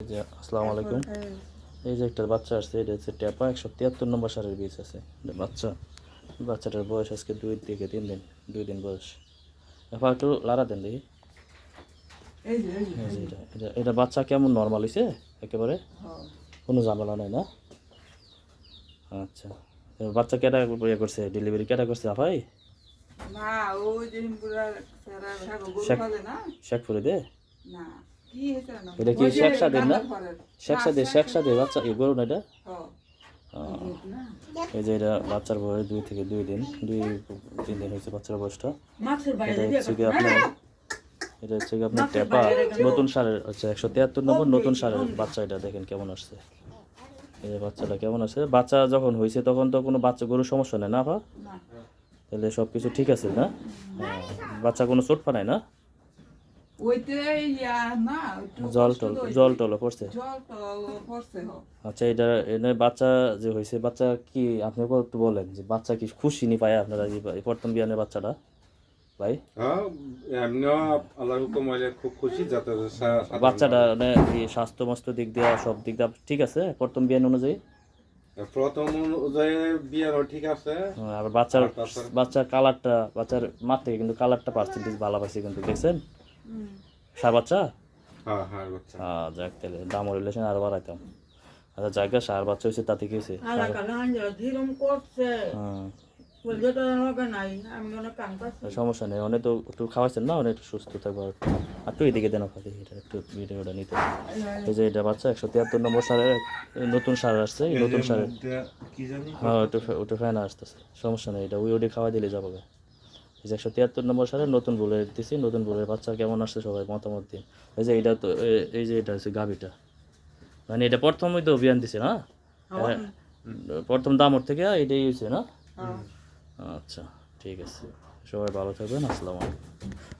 এই যে আসসালামু আলাইকুম। এই। যে একটা বাচ্চা আসছে এটা হচ্ছে ট্যাপা একশো তিয়াত্তর নম্বর সারের বীজ আছে। বাচ্চা। বাচ্চাটার বয়স আজকে দুই থেকে তিন দিন দুই দিন বয়স। এবার একটু লাড়া দেন দেখি। এটা এটা বাচ্চা কেমন নর্মাল হয়েছে একেবারে? হ্যাঁ। কোনো ঝামেলা নাই না? আচ্ছা। বাচ্চা কেটা ইয়ে করছে? ডেলিভারি কেটা করছে ফলে শেখপুরে দে? না। এটা কি শেখ সাদের না? শেখ সাদে শেখ সাদে বাচ্চা এই গরু না এটা। এই যে এটা বাচ্চার বয়স দুই থেকে দুই দিন দুই তিন দিন হয়েছে বাচ্চার বয়সটা। এটা হচ্ছে কি আপনার এটা হচ্ছে কি আপনার টেপা। নতুন সারের হচ্ছে একশো তিয়াত্তর নম্বর নতুন সারের বাচ্চা এটা দেখেন কেমন আসছে। এই যে বাচ্চাটা কেমন আছে বাচ্চা যখন হয়েছে তখন তো কোনো বাচ্চা গরুর সমস্যা নেই না আপা? তাহলে সব কিছু ঠিক আছে না? হ্যাঁ, বাচ্চা কোনো চোট পানায় না ওইতে ইয়া না একটু জল টল জল টল পড়ছে? আচ্ছা এটা এনে বাচ্চা যে হয়েছে বাচ্চা কি আপনি একটু বলেন যে বাচ্চা কি খুশি নি পায় আপনারা এই এই প্রথম বিয়ানের বাচ্চাটা? ভাই? হ্যাঁ এমনিও আল্লাহ হুকুম হইলে খুব খুশি যাতে বাচ্চাটা মানে স্বাস্থ্য মস্ত দিক দিয়ে সব দিক দিয়ে ঠিক আছে প্রথম বিয়ান অনুযায়ী। প্রথম অনুযায়ী বিয়ারও ঠিক আছে। হ্যাঁ, আবার বাচ্চার বাচ্চার কালারটা বাচ্চার মাঠ থেকে কিন্তু কালারটা পার্সেন্টেজ ভালো পাইছে কিন্তু দেখছেন? সার বাচ্চা হ্যাঁ হ্যাঁ হ্যাঁ যাক তাহলে দাম রিলেশন আরও বাড়াইতাম। আচ্ছা জায়গা সার বাচ্চা হয়েছে তাতে কি হয়েছে হ্যাঁ। সমস্যা নেই অনেক তো একটু খাওয়াইছেন না অনেক একটু সুস্থ থাকব আর। একটু এদিকে দেন আপনাকে এটা একটু ভিডিওটা নিতে। এই যে এটা বাচ্চা একশো তিয়াত্তর নম্বর সারের নতুন সার আসছে নতুন সারের হ্যাঁ ওটা ওটা ফ্যান আসতেছে সমস্যা নেই এটা ওই ওটি খাওয়া দিলে যাবে গে। এই যে একশো তিয়াত্তর নম্বর সালে নতুন বুলের দিছি নতুন বুলের বাচ্চা কেমন আসছে সবাই মতামত দিন। এই যে এটা তো এই যে এটা হচ্ছে গাভিটা। মানে এটা প্রথমই তো অভিযান দিছে না? হ্যাঁ, প্রথম দামর থেকে এটাই হয়েছে না? আচ্ছা ঠিক আছে। সবাই ভালো থাকবেন আসসালামু আলাইকুম।